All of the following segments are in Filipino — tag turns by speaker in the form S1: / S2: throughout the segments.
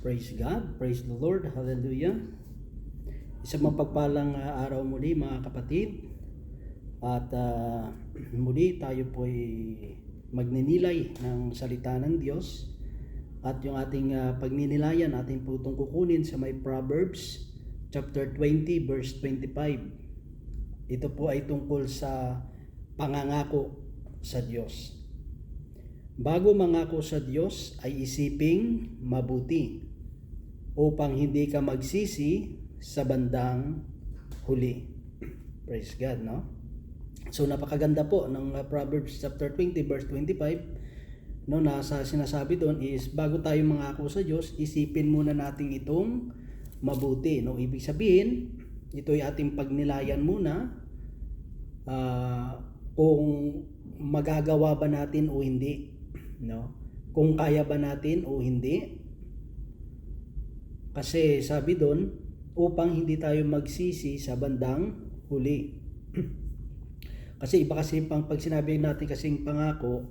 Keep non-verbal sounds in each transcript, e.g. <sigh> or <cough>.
S1: Praise God, praise the Lord, hallelujah. Isang mapagpalang ah, araw muli mga kapatid. At ah, <clears throat> muli tayo po ay magninilay ng salita ng Diyos. At yung ating ah, pagninilayan, ating po itong kukunin sa may Proverbs chapter 20 verse 25. Ito po ay tungkol sa pangangako sa Diyos. Bago mangako sa Diyos ay isiping mabuti upang hindi ka magsisi sa bandang huli. <clears throat> Praise God, no? So napakaganda po ng uh, Proverbs chapter 20 verse 25 no nasa sinasabi doon is bago tayo mangako sa Diyos, isipin muna natin itong mabuti, no? Ibig sabihin, ito ay ating pagnilayan muna ah, kung magagawa ba natin o hindi no kung kaya ba natin o hindi kasi sabi doon upang hindi tayo magsisi sa bandang huli. <clears throat> Kasi iba kasi pang pag sinabi natin kasing pangako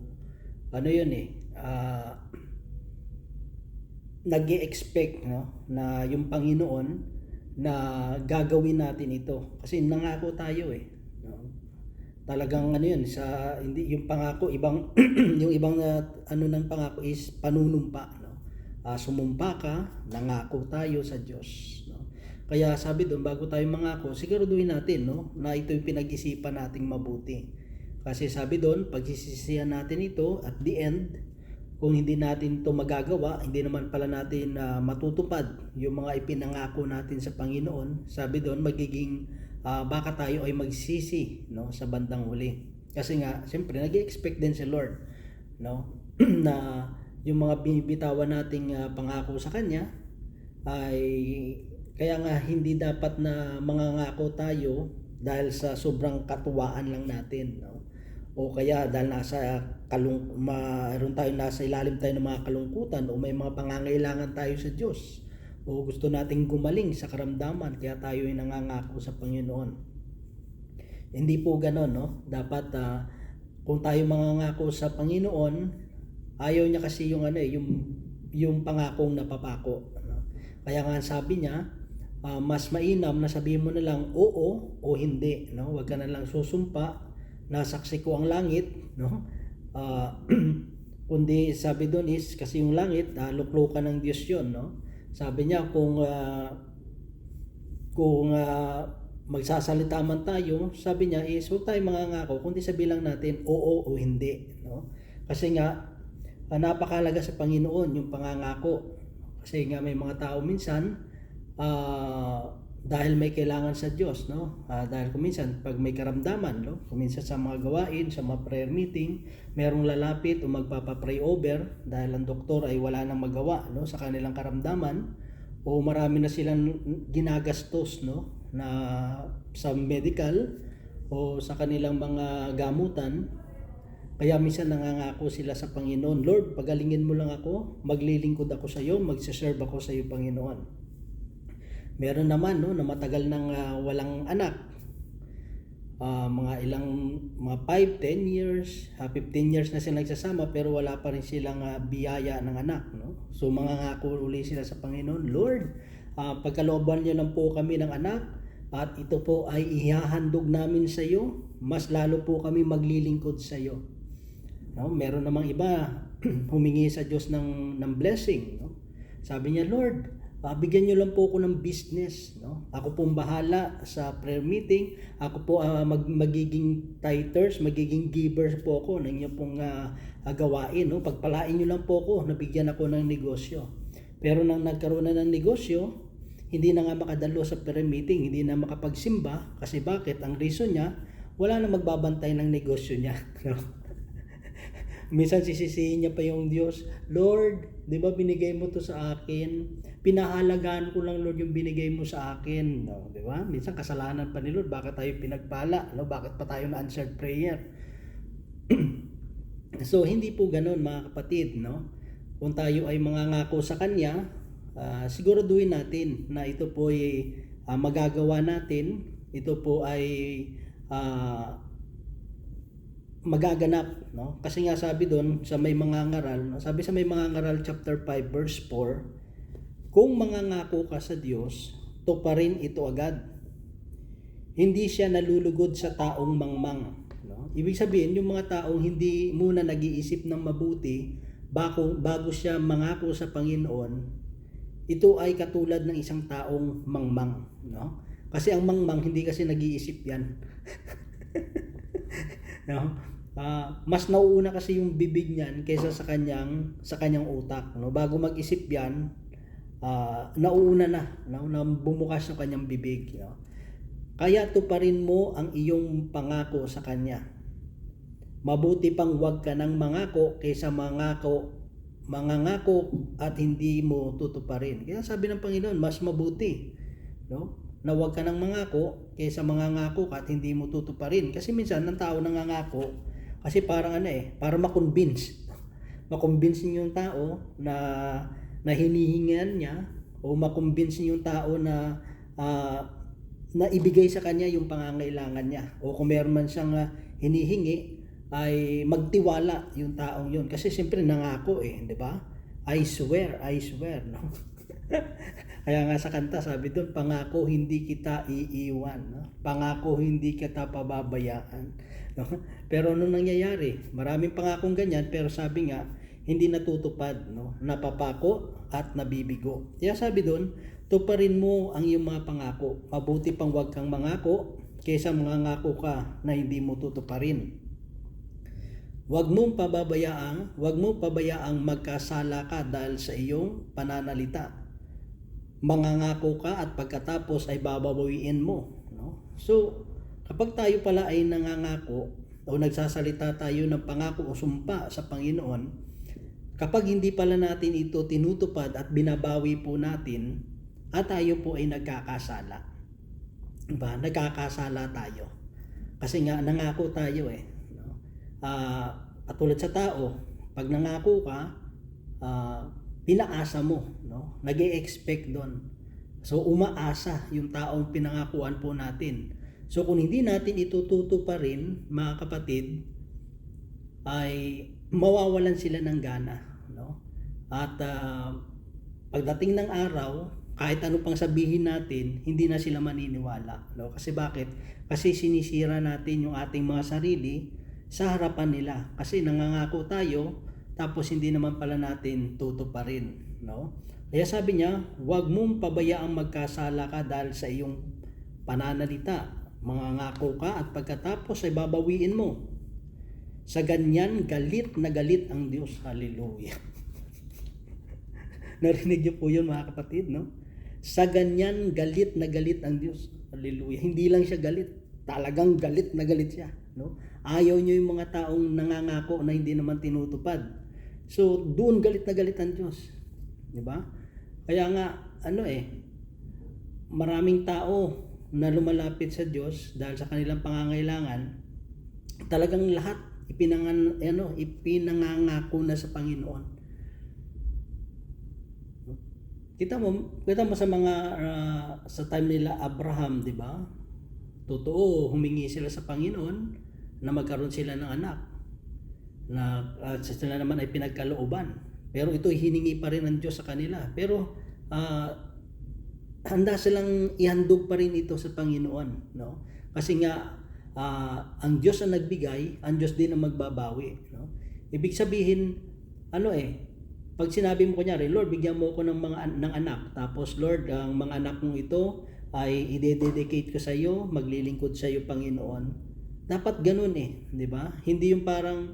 S1: ano yun eh ah nag expect no na yung Panginoon na gagawin natin ito. Kasi nangako tayo eh no? talagang ano yun sa hindi yung pangako ibang <clears throat> yung ibang uh, ano ng pangako is panunumpa Ah, sumumpa ka nangako tayo sa Diyos no kaya sabi doon bago tayo mangako siguraduhin natin no na ito yung pinag-isipan nating mabuti kasi sabi doon pagsisisihan natin ito at the end kung hindi natin to magagawa, hindi naman pala natin na matutupad yung mga ipinangako natin sa Panginoon, sabi doon magiging ah, baka tayo ay magsisi no sa bandang huli. Kasi nga, siyempre nag-expect din si Lord no <clears throat> na yung mga binibitawan nating ah, pangako sa kanya ay kaya nga hindi dapat na mangangako tayo dahil sa sobrang katuwaan lang natin no o kaya dahil nasa kalung mayroon tayo nasa ilalim tayo ng mga kalungkutan o may mga pangangailangan tayo sa Diyos o gusto nating gumaling sa karamdaman kaya tayo ay nangangako sa Panginoon. Hindi po ganoon, no? Dapat ah, kung tayo mangangako sa Panginoon, ayaw niya kasi yung ano eh, yung yung pangakong napapako, no? Kaya nga sabi niya, ah, mas mainam na sabihin mo na lang oo o hindi, no? Huwag ka na lang susumpa, nasaksi ko ang langit, no? Ah, <clears throat> kundi sabi doon is kasi yung langit, uh, luklukan ng Diyos 'yon, no? Sabi niya kung ah, kung ah, magsasalita man tayo, sabi niya is huwag tayong mangangako, kundi sabihin lang natin oo o hindi, no? Kasi nga ah, napakalaga sa Panginoon yung pangangako. Kasi nga may mga tao minsan ah, dahil may kailangan sa Diyos, no? Ah, dahil kung minsan pag may karamdaman, no? Kung minsan sa mga gawain, sa mga prayer meeting, merong lalapit o magpapa-pray over dahil ang doktor ay wala nang magawa, no? Sa kanilang karamdaman o marami na silang ginagastos, no? Na sa medical o sa kanilang mga gamutan, kaya minsan nangangako sila sa Panginoon, Lord, pagalingin mo lang ako, maglilingkod ako sa iyo, magsiserve ako sa iyo, Panginoon. Meron naman no na matagal nang ah, walang anak. Ah, mga ilang mga 5, 10 years, ah, 15 years na sila nagsasama pero wala pa rin silang ah, biyaya ng anak, no? So mga ngako uli sila sa Panginoon, Lord, ah, pagkalooban niyo lang po kami ng anak at ito po ay ihahandog namin sa iyo, mas lalo po kami maglilingkod sa iyo. No, meron namang iba <clears throat> humingi sa Diyos ng ng blessing, no? Sabi niya, Lord, Ah, bigyan niyo lang po ako ng business, no? Ako pong bahala sa prayer meeting. Ako po ah, mag, magiging titers, magiging givers po ako ng inyo pong ah, gawain, no? Pagpalain niyo lang po ako, nabigyan ako ng negosyo. Pero nang nagkaroon na ng negosyo, hindi na nga makadalo sa prayer meeting, hindi na makapagsimba kasi bakit? Ang reason niya, wala na magbabantay ng negosyo niya? <laughs> Minsan sisisihin niya pa yung Diyos, Lord, di ba binigay mo to sa akin? Pinahalagaan ko lang Lord yung binigay mo sa akin, no, di ba? Minsan kasalanan pa ni Lord, bakit tayo pinagpala, no? Bakit pa tayo na answered prayer? <clears throat> so hindi po ganoon mga kapatid, no? Kung tayo ay mangangako sa kanya, uh, siguraduhin natin na ito po ay ah, magagawa natin, ito po ay ah, magaganap no kasi nga sabi doon sa may mga ngaral sabi sa may mga ngaral chapter 5 verse 4 kung mangangako ka sa Diyos, tuparin ito agad. Hindi siya nalulugod sa taong mangmang. No? Ibig sabihin, yung mga taong hindi muna nag-iisip ng mabuti bago, bago siya mangako sa Panginoon, ito ay katulad ng isang taong mangmang. No? Kasi ang mangmang, hindi kasi nag-iisip yan. <laughs> no? Ah, mas nauuna kasi yung bibig niyan kaysa sa kanyang sa kanyang utak no? Bago mag-isip yan ah, nauuna na no? Na bumukas yung kanyang bibig no? kaya tuparin mo ang iyong pangako sa kanya. Mabuti pang wag ka nang mangako kaysa mangako mangangako at hindi mo tutuparin. Kaya sabi ng Panginoon mas mabuti no? Na wag ka nang mangako kaysa mangangako ka at hindi mo tutuparin kasi minsan ng tao nangangako kasi parang ano eh, para makonvince. Makonvince niyo yung tao na na hinihingan niya o makonvince niyo yung tao na ah, na ibigay sa kanya yung pangangailangan niya. O kung meron man siyang ah, hinihingi ay magtiwala yung taong yun. Kasi siyempre nangako eh, di ba? I swear, I swear, no? <laughs> Kaya nga sa kanta, sabi doon, pangako hindi kita iiwan. No? Pangako hindi kita pababayaan. <laughs> No? Pero ano nangyayari? Maraming pangakong ganyan, pero sabi nga, hindi natutupad. No? Napapako at nabibigo. Kaya sabi doon, tuparin mo ang iyong mga pangako. Mabuti pang wag kang mangako kaysa mangangako ka na hindi mo tutuparin. Huwag mong pababayaang, huwag mong pabayaang magkasala ka dahil sa iyong pananalita mangangako ka at pagkatapos ay babawiin mo. No? So, kapag tayo pala ay nangangako o nagsasalita tayo ng pangako o sumpa sa Panginoon, kapag hindi pala natin ito tinutupad at binabawi po natin, at tayo po ay nagkakasala. Diba? Nagkakasala tayo. Kasi nga, nangako tayo eh. No? Ah, katulad sa tao, pag nangako ka, ah, pinaasa mo, no? nag expect doon. So umaasa yung taong pinangakuan po natin. So kung hindi natin itututo pa rin, mga kapatid, ay mawawalan sila ng gana. No? At ah, pagdating ng araw, kahit ano pang sabihin natin, hindi na sila maniniwala. No? Kasi bakit? Kasi sinisira natin yung ating mga sarili sa harapan nila. Kasi nangangako tayo, tapos hindi naman pala natin tutuparin, no? Kaya sabi niya, huwag mong pabayaang magkasala ka dahil sa iyong pananalita. Mangangako ka at pagkatapos ay babawiin mo. Sa ganyan, galit na galit ang Diyos. Hallelujah. <laughs> Narinig niyo po yun mga kapatid, no? Sa ganyan, galit na galit ang Diyos. Hallelujah. Hindi lang siya galit. Talagang galit na galit siya. No? Ayaw niyo yung mga taong nangangako na hindi naman tinutupad. So, doon galit na galit ang Diyos. Di ba? Kaya nga, ano eh, maraming tao na lumalapit sa Diyos dahil sa kanilang pangangailangan, talagang lahat ipinangan, ano, ipinangangako na sa Panginoon. Kita mo, kita mo sa mga ah, sa time nila Abraham, 'di ba? Totoo, humingi sila sa Panginoon na magkaroon sila ng anak. Na at sila naman ay pinagkalooban. Pero ito hiningi pa rin ng Diyos sa kanila. Pero ah, handa silang ihandog pa rin ito sa Panginoon, no? Kasi nga ah, ang Diyos ang nagbigay, ang Diyos din ang magbabawi, no? Ibig sabihin ano eh, pag sinabi mo kunyari, Lord, bigyan mo ako ng mga ng anak. Tapos, Lord, ang mga anak mong ito ay ide-dedicate ko sa iyo, maglilingkod sa iyo, Panginoon. Dapat ganun eh, di ba? Hindi yung parang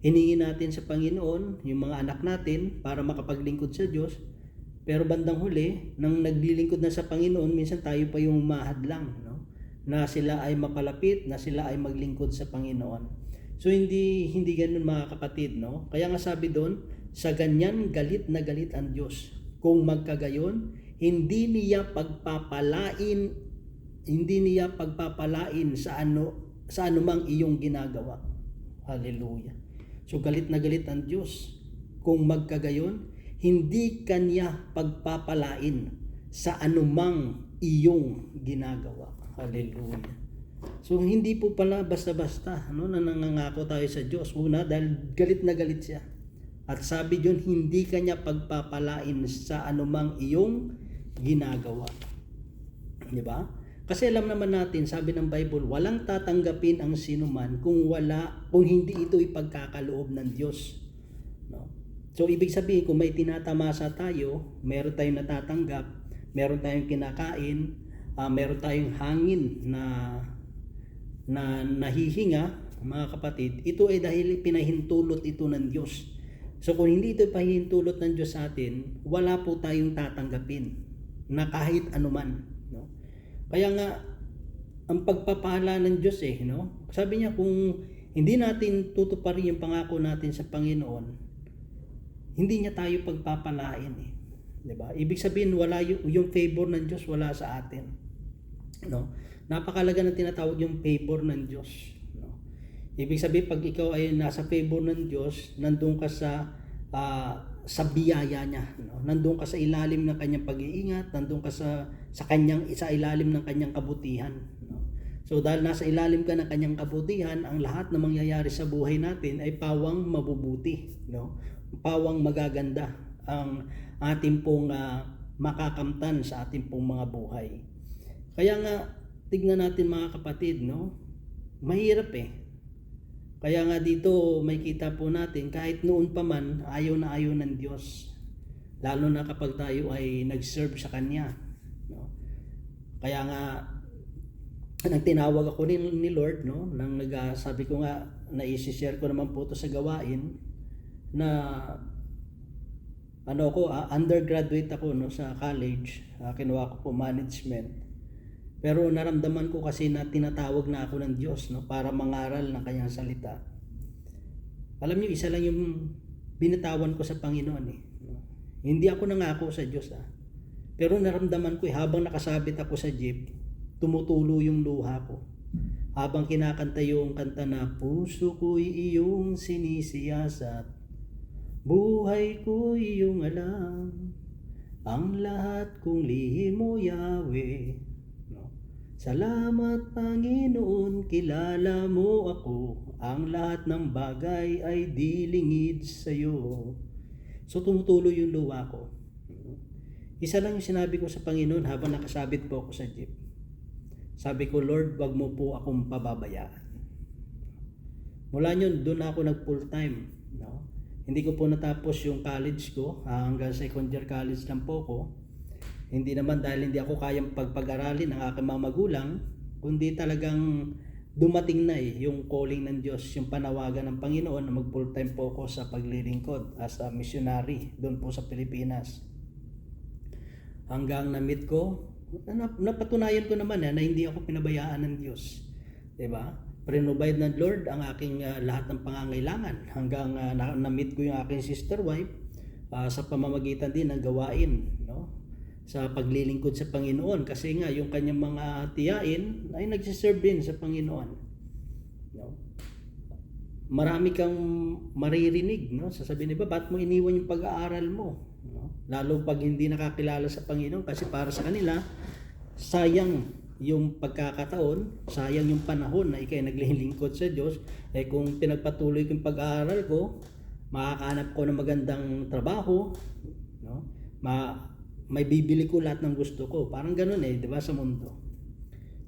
S1: hiningi natin sa Panginoon, yung mga anak natin, para makapaglingkod sa Diyos. Pero bandang huli, nang naglilingkod na sa Panginoon, minsan tayo pa yung mahadlang, no? Na sila ay mapalapit, na sila ay maglingkod sa Panginoon. So hindi hindi ganoon mga kapatid, no? Kaya nga sabi doon, sa ganyan galit na galit ang Diyos. Kung magkagayon, hindi niya pagpapalain hindi niya pagpapalain sa ano sa anumang iyong ginagawa. Hallelujah. So galit na galit ang Diyos. Kung magkagayon, hindi kanya pagpapalain sa anumang iyong ginagawa. Hallelujah. So hindi po pala basta-basta no, na nangangako tayo sa Diyos. Una, dahil galit na galit siya. At sabi diyon, hindi kanya pagpapalain sa anumang iyong ginagawa. Di ba? Kasi alam naman natin, sabi ng Bible, walang tatanggapin ang sinuman kung wala, kung hindi ito ipagkakaloob ng Diyos. No? So, ibig sabihin, kung may tinatamasa tayo, meron tayong natatanggap, meron tayong kinakain, ah, meron tayong hangin na na nahihinga, mga kapatid, ito ay dahil pinahintulot ito ng Diyos. So kung hindi ito pahintulot ng Diyos sa atin, wala po tayong tatanggapin na kahit anuman. Kaya nga, ang pagpapala ng Diyos eh, no? sabi niya kung hindi natin tutuparin yung pangako natin sa Panginoon, hindi niya tayo pagpapalain eh. 'Di ba? Ibig sabihin wala yung, yung favor ng Diyos wala sa atin. No? Napakalaga ng tinatawag yung favor ng Diyos. No? Ibig sabihin pag ikaw ay nasa favor ng Diyos, nandun ka sa ah, sa biyaya niya, no? Nandun ka sa ilalim ng kanyang pag-iingat, nandun ka sa sa kanyang sa ilalim ng kanyang kabutihan, no? So dahil nasa ilalim ka ng kanyang kabutihan, ang lahat na mangyayari sa buhay natin ay pawang mabubuti, no? Pawang magaganda ang ating pong ah, makakamtan sa ating pong mga buhay. Kaya nga tignan natin mga kapatid, no? Mahirap eh. Kaya nga dito may kita po natin kahit noon pa man ayaw na ayaw ng Diyos. Lalo na kapag tayo ay nag-serve sa Kanya. No? Kaya nga nang tinawag ako ni, ni Lord, no, nang nagsabi ko nga na i-share ko naman po to sa gawain na ano ako, ah, undergraduate ako no sa college, Ah, kinuha ko po management. Pero naramdaman ko kasi na tinatawag na ako ng Diyos no para mangaral ng kanyang salita. Alam niyo, isa lang yung binatawan ko sa Panginoon eh. Hindi ako nangako sa Diyos ah. Pero naramdaman ko eh, habang nakasabit ako sa jeep, tumutulo yung luha ko. Habang kinakanta yung kanta na Puso ko'y iyong sinisiyasat Buhay ko'y iyong alam Ang lahat kong lihim mo Yahweh? Salamat Panginoon, kilala mo ako Ang lahat ng bagay ay dilingid sa'yo So tumutulo yung luha ko Isa lang yung sinabi ko sa Panginoon habang nakasabit po ako sa jeep sabi ko, Lord, wag mo po akong pababayaan. Mula yun, doon ako nag full time. No? Hindi ko po natapos yung college ko, ah, hanggang second year college lang po ko. Hindi naman dahil hindi ako kayang pagpag-aralin ng aking mga magulang, kundi talagang dumating na eh, yung calling ng Diyos, yung panawagan ng Panginoon na mag full time po ako sa paglilingkod as a missionary doon po sa Pilipinas. Hanggang na-meet ko, nap- napatunayan ko naman eh, na hindi ako pinabayaan ng Diyos. 'Di ba? Prinobide ng Lord ang aking ah, lahat ng pangangailangan hanggang uh, na- na-meet ko yung aking sister wife ah, sa pamamagitan din ng gawain, no? Sa paglilingkod sa Panginoon kasi nga yung kanyang mga tiyain ay nagsiserve din sa Panginoon. No? Marami kang maririnig, no? Sasabihin nila, ba't mo iniwan yung pag-aaral mo? No? Lalo pag hindi nakakilala sa Panginoon kasi para sa kanila, sayang yung pagkakataon, sayang yung panahon na ikay naglilingkod sa Diyos, eh kung pinagpatuloy ko yung pag-aaral ko, makakahanap ko ng magandang trabaho, no? Ma may bibili ko lahat ng gusto ko. Parang ganun eh, 'di ba sa mundo.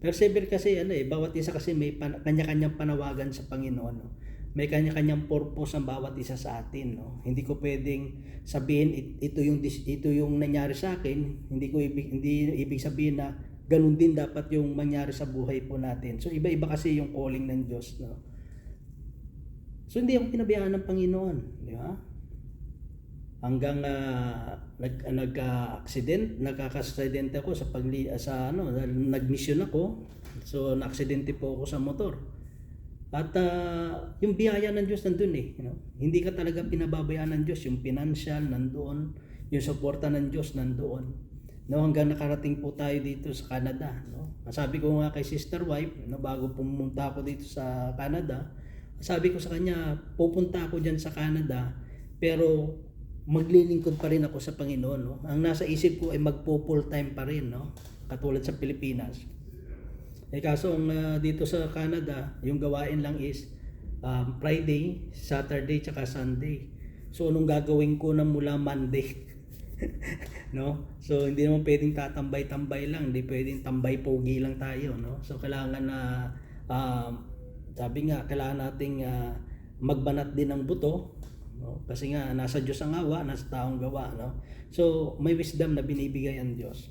S1: Persevere kasi ano eh, bawat isa kasi may pan- kanya-kanyang panawagan sa Panginoon. No? May kanya-kanyang purpose ang bawat isa sa atin. No? Hindi ko pwedeng sabihin it- ito yung ito yung nangyari sa akin. Hindi ko ibig, hindi ibig sabihin na ganun din dapat yung mangyari sa buhay po natin. So iba-iba kasi yung calling ng Diyos. No? So hindi ako pinabayaan ng Panginoon. Di ba? Hanggang uh, nag nagka-accident, nagkaka-accident ako sa pagli sa ano, nag-mission ako. So na-aksidente po ako sa motor. At ah, yung biyaya ng Diyos nandun eh, you know? Hindi ka talaga pinababayaan ng Diyos, yung financial nandoon, yung suporta ng Diyos nandoon. No, hanggang nakarating po tayo dito sa Canada, no. Sabi ko nga kay sister wife, no, bago pumunta ako dito sa Canada, sabi ko sa kanya, pupunta ako diyan sa Canada, pero maglilingkod pa rin ako sa Panginoon. No? Ang nasa isip ko ay magpo full time pa rin, no? katulad sa Pilipinas. Eh kaso ang ah, dito sa Canada, yung gawain lang is um, Friday, Saturday, tsaka Sunday. So anong gagawin ko na mula Monday? <laughs> no? So hindi naman pwedeng tatambay-tambay lang, hindi pwedeng tambay pogi lang tayo, no? So kailangan na ah, sabi nga kailangan nating ah, magbanat din ng buto, no? Kasi nga nasa Diyos ang awa, nasa taong gawa, no? So may wisdom na binibigay ang Diyos.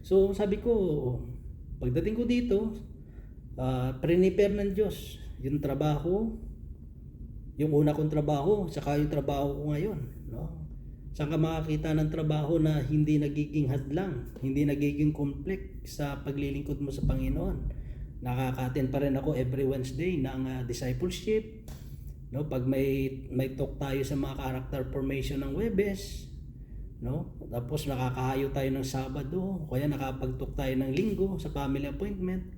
S1: So sabi ko, pagdating ko dito, uh, prepare ng Diyos yung trabaho, yung una kong trabaho, saka yung trabaho ko ngayon. No? Saan ka makakita ng trabaho na hindi nagiging hadlang, hindi nagiging complex sa paglilingkod mo sa Panginoon. Nakakatin pa rin ako every Wednesday ng uh, discipleship. No, pag may may talk tayo sa mga character formation ng Webes, no? Tapos nakakahayo tayo ng Sabado, kaya nakapag-talk tayo ng Linggo sa family appointment.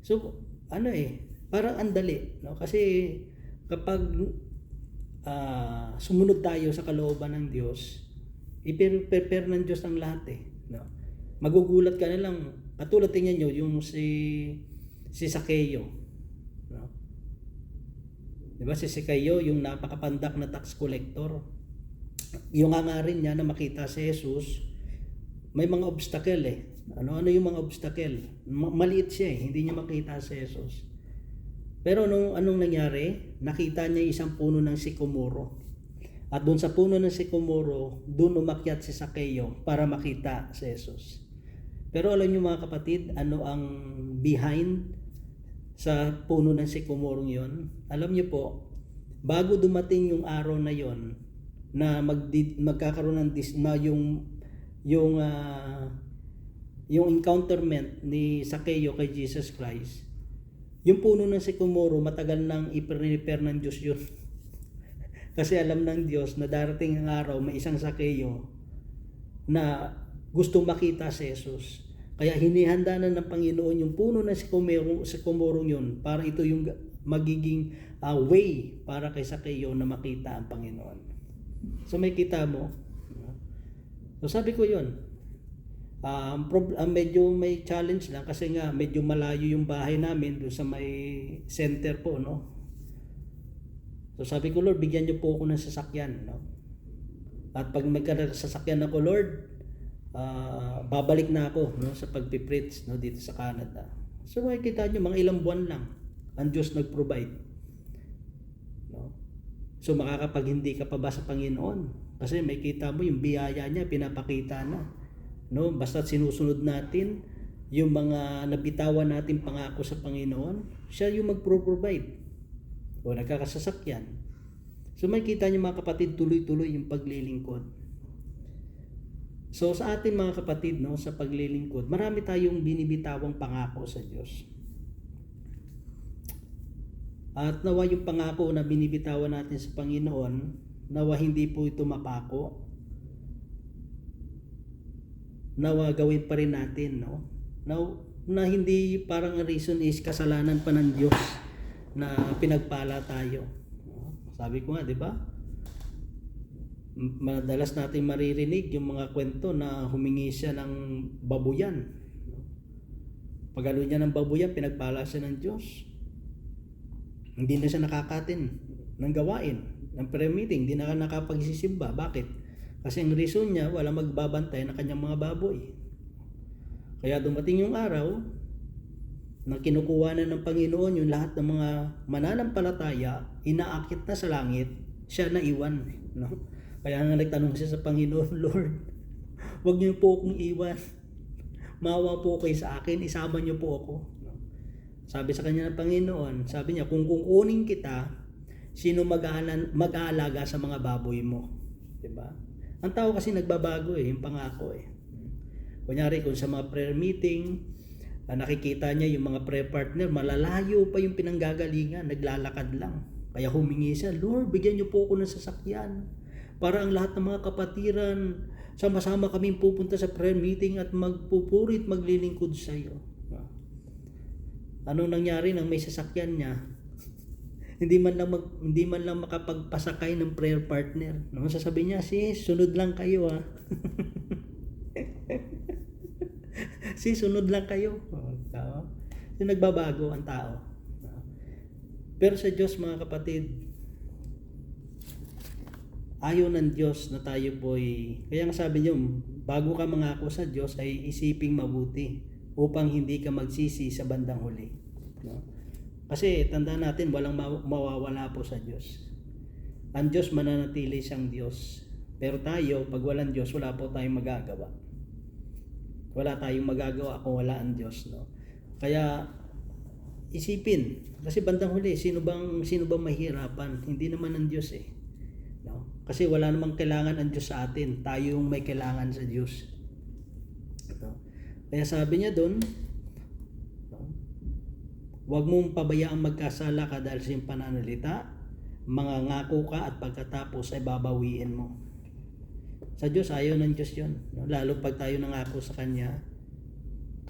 S1: So, ano eh, parang andali, no? Kasi kapag ah, sumunod tayo sa kalooban ng Diyos, i-prepare ng Diyos ang lahat eh, no? Magugulat ka na lang, katulad tingnan nyo, yung si si Sakeo? Di ba si Sakeo, yung napakapandak na tax collector, yung hangarin niya na makita si Jesus, may mga obstacle eh. Ano ano yung mga obstacle? Ma- maliit siya eh, hindi niya makita si Jesus. Pero nung anong nangyari, nakita niya isang puno ng sikomoro. At doon sa puno ng sikomoro, doon umakyat si Sakeo para makita si Jesus. Pero alam niyo mga kapatid, ano ang behind sa puno ng sikomorong yon? Alam niyo po, bago dumating yung araw na yon, na mag magkakaroon ng dis, na yung yung ah, yung encounterment ni Sakeo kay Jesus Christ yung puno ng sikomoro matagal nang i-prepare ng Diyos yun <laughs> kasi alam ng Diyos na darating ang araw may isang Sakeo na gustong makita si Jesus kaya hinihanda na ng Panginoon yung puno ng sikomoro, sikomorong yun para ito yung magiging ah, way para kay Sakeo na makita ang Panginoon So may kita mo. So sabi ko yun. Um, prob- ah, medyo may challenge lang kasi nga medyo malayo yung bahay namin doon sa may center po, no? So sabi ko, Lord, bigyan niyo po ako ng sasakyan, no? At pag magkaroon ng sasakyan ako, Lord, ah, babalik na ako no, sa pagpipreach no, dito sa Canada. So makikita niyo, mga ilang buwan lang, ang Diyos nag-provide. No? So makakapag hindi ka pa ba sa Panginoon? Kasi may kita mo yung biyaya niya, pinapakita na. No? Basta sinusunod natin yung mga nabitawan natin pangako sa Panginoon, siya yung magpro-provide. O nagkakasasakyan. So may kita niyo mga kapatid, tuloy-tuloy yung paglilingkod. So sa atin mga kapatid, no, sa paglilingkod, marami tayong binibitawang pangako sa Diyos. At nawa yung pangako na binibitawan natin sa Panginoon, nawa hindi po ito mapako. Nawa gawin pa rin natin, no? Na, na hindi parang ang reason is kasalanan pa ng Diyos na pinagpala tayo. Sabi ko nga, di ba? Madalas natin maririnig yung mga kwento na humingi siya ng babuyan. Pag ano niya ng babuyan, pinagpala siya ng Diyos hindi na siya nakakatin ng gawain, ng prayer meeting, hindi na nakapagsisimba. Bakit? Kasi ang reason niya, wala magbabantay ng kanyang mga baboy. Kaya dumating yung araw na kinukuha na ng Panginoon yung lahat ng mga mananampalataya, inaakit na sa langit, siya na iwan. No? Kaya nga nagtanong siya sa Panginoon, <laughs> Lord, wag niyo po akong iwan. Mawa po kayo sa akin, isama niyo po ako. Sabi sa kanya ng Panginoon, sabi niya, kung kukunin kita, sino mag-aalaga sa mga baboy mo? 'Di ba? Ang tao kasi nagbabago eh, yung pangako eh. Kunyari kung sa mga prayer meeting, ah, nakikita niya yung mga prayer partner, malalayo pa yung pinanggagalingan, naglalakad lang. Kaya humingi siya, Lord, bigyan niyo po ako ng sasakyan. Para ang lahat ng mga kapatiran, sama-sama kaming pupunta sa prayer meeting at magpupuri at maglilingkod sa iyo. Anong nangyari nang may sasakyan niya? hindi man lang mag, hindi man lang makapagpasakay ng prayer partner. No, sasabihin niya, "Si, sunod lang kayo ah." <laughs> si, sunod lang kayo. Oh, tao. So, nagbabago ang tao. Pero sa Diyos mga kapatid, ayaw ng Diyos na tayo po'y, kaya nga sabi niyo, bago ka mangako sa Diyos ay isiping mabuti upang hindi ka magsisi sa bandang huli. No? Kasi tandaan natin, walang ma- mawawala po sa Diyos. Ang Diyos mananatili siyang Diyos. Pero tayo, pag walang Diyos, wala po tayong magagawa. Wala tayong magagawa kung wala ang Diyos. No? Kaya isipin, kasi bandang huli, sino bang, sino bang mahirapan? Hindi naman ang Diyos eh. Kasi wala namang kailangan ang Diyos sa atin. Tayo yung may kailangan sa Diyos. No? Kaya sabi niya doon, huwag mong pabayaang magkasala ka dahil sa iyong pananalita, mga ngako ka at pagkatapos ay babawiin mo. Sa Diyos, ayaw ng Diyos yun. Lalo pag tayo nangako sa Kanya,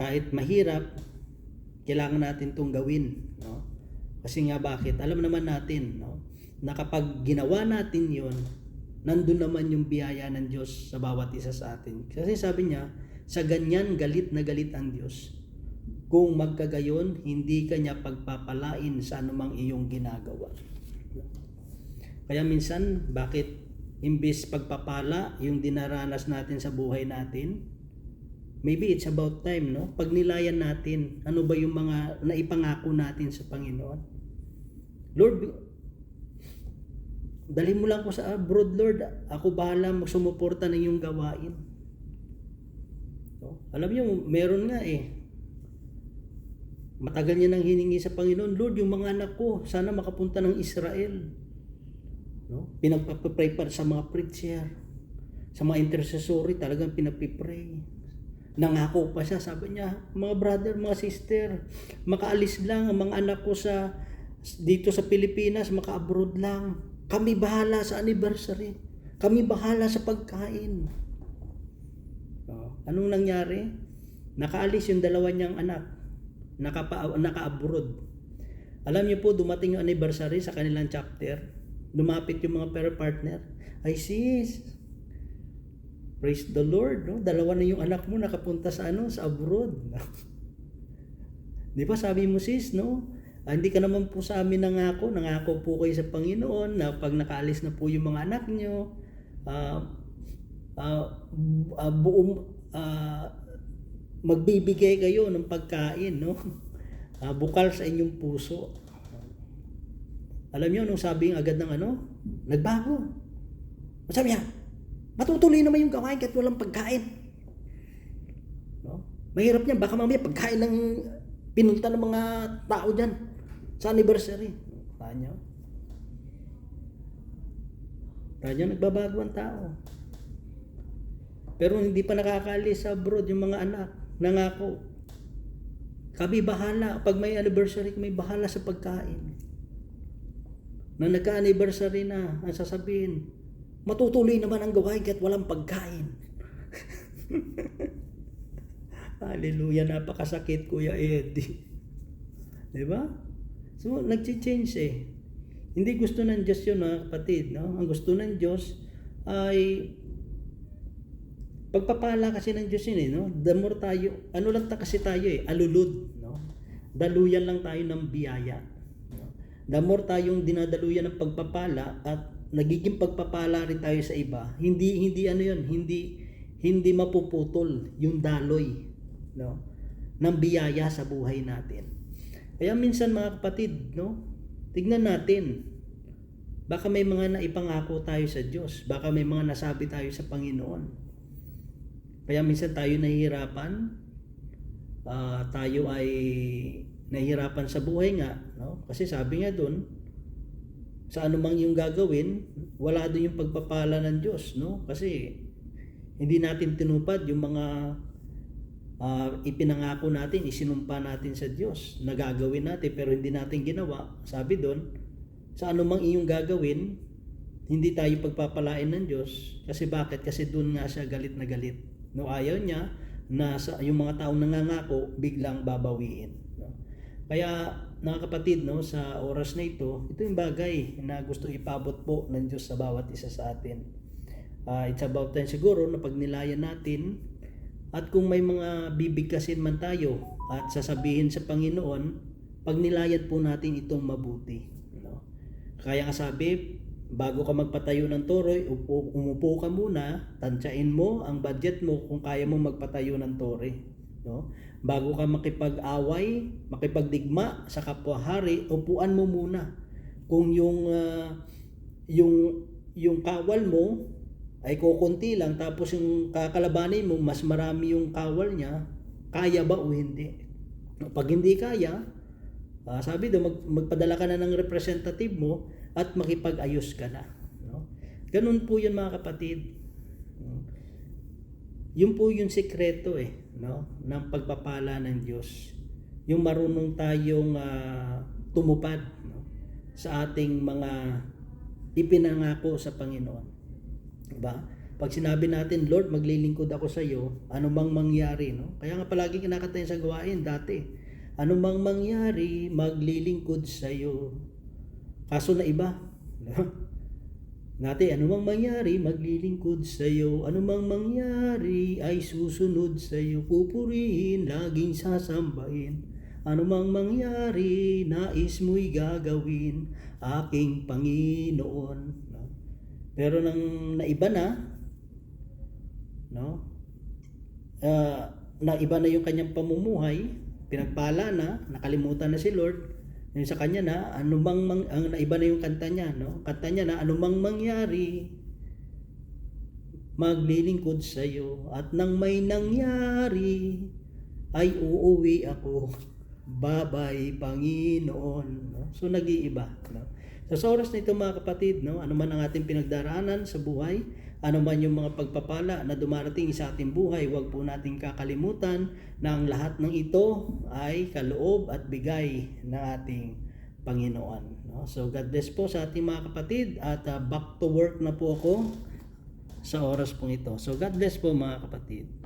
S1: kahit mahirap, kailangan natin itong gawin. No? Kasi nga bakit? Alam naman natin no? na kapag ginawa natin yon nandun naman yung biyaya ng Diyos sa bawat isa sa atin. Kasi sabi niya, sa ganyan galit na galit ang Diyos. Kung magkagayon, hindi kanya pagpapalain sa anumang iyong ginagawa. Kaya minsan, bakit imbis pagpapala yung dinaranas natin sa buhay natin, maybe it's about time, no? Pag nilayan natin, ano ba yung mga naipangako natin sa Panginoon? Lord, dali mo lang ko sa abroad, Lord. Ako bahala magsumuporta ng iyong gawain. No? Alam niyo, meron nga eh. Matagal niya nang hiningi sa Panginoon, Lord, yung mga anak ko, sana makapunta ng Israel. No? Pinagpapray pa sa mga preacher, sa mga intercessory, talagang pinapipray. Nangako pa siya, sabi niya, mga brother, mga sister, makaalis lang ang mga anak ko sa dito sa Pilipinas, maka-abroad lang. Kami bahala sa anniversary. Kami bahala sa pagkain. Oh, anong nangyari? Nakaalis yung dalawa niyang anak. Nakapa, naka-abroad. Alam niyo po, dumating yung anniversary sa kanilang chapter. Lumapit yung mga pair partner. Ay sis, praise the Lord. No? Dalawa na yung anak mo nakapunta sa ano sa abroad. <laughs> Di ba sabi mo sis, no? Ah, hindi ka naman po sa amin nangako. Nangako po kayo sa Panginoon na pag nakaalis na po yung mga anak nyo, ah, ah, ah, buong ah, magbibigay kayo ng pagkain, no? <laughs> Ah, bukal sa inyong puso. Alam niyo nung sabi agad ng ano? Nagbago. Sabi niya, matutuloy naman yung gawain kahit walang pagkain. No? Mahirap niya, baka mamaya pagkain ng pinunta ng mga tao dyan sa anniversary. Tanyo. Tanyo, nagbabago ang tao. Pero hindi pa nakakaalis sa abroad yung mga anak. Nangako. Kami bahala. Pag may anniversary, kami bahala sa pagkain. Na nagka-anniversary na, ang sasabihin, matutuloy naman ang gawain kahit walang pagkain. <laughs> Hallelujah, napakasakit Kuya Eddie. Di ba? So, nag-change eh. Hindi gusto ng Diyos yun, mga kapatid. No? Ang gusto ng Diyos ay pagpapala kasi ng Diyos yun eh. No? The more tayo, ano lang ta kasi tayo eh, alulod. No? Daluyan lang tayo ng biyaya. No? The more tayong dinadaluyan ng pagpapala at nagiging pagpapala rin tayo sa iba, hindi hindi ano yun, hindi hindi mapuputol yung daloy no ng biyaya sa buhay natin. Kaya minsan mga kapatid, no? Tignan natin. Baka may mga naipangako tayo sa Diyos. Baka may mga nasabi tayo sa Panginoon. Kaya minsan tayo nahihirapan. ah, tayo ay nahihirapan sa buhay nga. No? Kasi sabi nga doon, sa anumang yung gagawin, wala doon yung pagpapala ng Diyos. No? Kasi hindi natin tinupad yung mga ah, ipinangako natin, isinumpa natin sa Diyos na gagawin natin pero hindi natin ginawa. Sabi doon, sa anumang iyong gagawin, hindi tayo pagpapalain ng Diyos. Kasi bakit? Kasi doon nga siya galit na galit. No, ayaw niya na sa, yung mga taong nangangako biglang babawiin. No? Kaya mga kapatid, no, sa oras na ito, ito yung bagay na gusto ipabot po ng Diyos sa bawat isa sa atin. Ah, it's about time siguro na pagnilayan natin at kung may mga bibigkasin man tayo at sasabihin sa Panginoon, pagnilayan po natin itong mabuti. No? Kaya nga sabi, bago ka magpatayo ng tore, upo, umupo ka muna, tansyain mo ang budget mo kung kaya mo magpatayo ng tore. No? Bago ka makipag-away, makipagdigma sa kapwa-hari, upuan mo muna. Kung yung ah, yung yung kawal mo ay kukunti lang tapos yung kakalabanin mo mas marami yung kawal niya, kaya ba o hindi? Pag hindi kaya, ah, sabi doon mag, magpadala ka na ng representative mo at makipag-ayos ka na. No? Ganun po yun mga kapatid. Yun po yung sikreto eh, no? ng pagpapala ng Diyos. Yung marunong tayong ah, tumupad no? sa ating mga ipinangako sa Panginoon. Diba? Pag sinabi natin, Lord, maglilingkod ako sa iyo, ano mang mangyari, no? Kaya nga palagi kinakatayin sa gawain dati. Ano mang mangyari, maglilingkod sa iyo. Kaso na iba. <laughs> No? Dati, ano mang mangyari, maglilingkod sa iyo. Ano mang mangyari, ay susunod sa iyo. Pupurihin, laging sasambahin. Ano mang mangyari, nais mo'y gagawin, aking Panginoon. Pero nang naiba na, no? Ah, naiba na yung kanyang pamumuhay, pinagpala na, nakalimutan na si Lord. Yung sa kanya na, bang mang, ang naiba na yung kanta niya, no? Kanta niya na, ano mang mangyari, maglilingkod sa iyo at nang may nangyari ay uuwi ako <laughs> babay Panginoon no? so nag-iiba no? So, sa oras na ito mga kapatid no ano man ang ating pinagdaraanan sa buhay ano man yung mga pagpapala na dumarating sa ating buhay huwag po nating kakalimutan na ang lahat ng ito ay kaloob at bigay ng ating Panginoon no so God bless po sa ating mga kapatid at uh, back to work na po ako sa oras pong ito. So God bless po mga kapatid.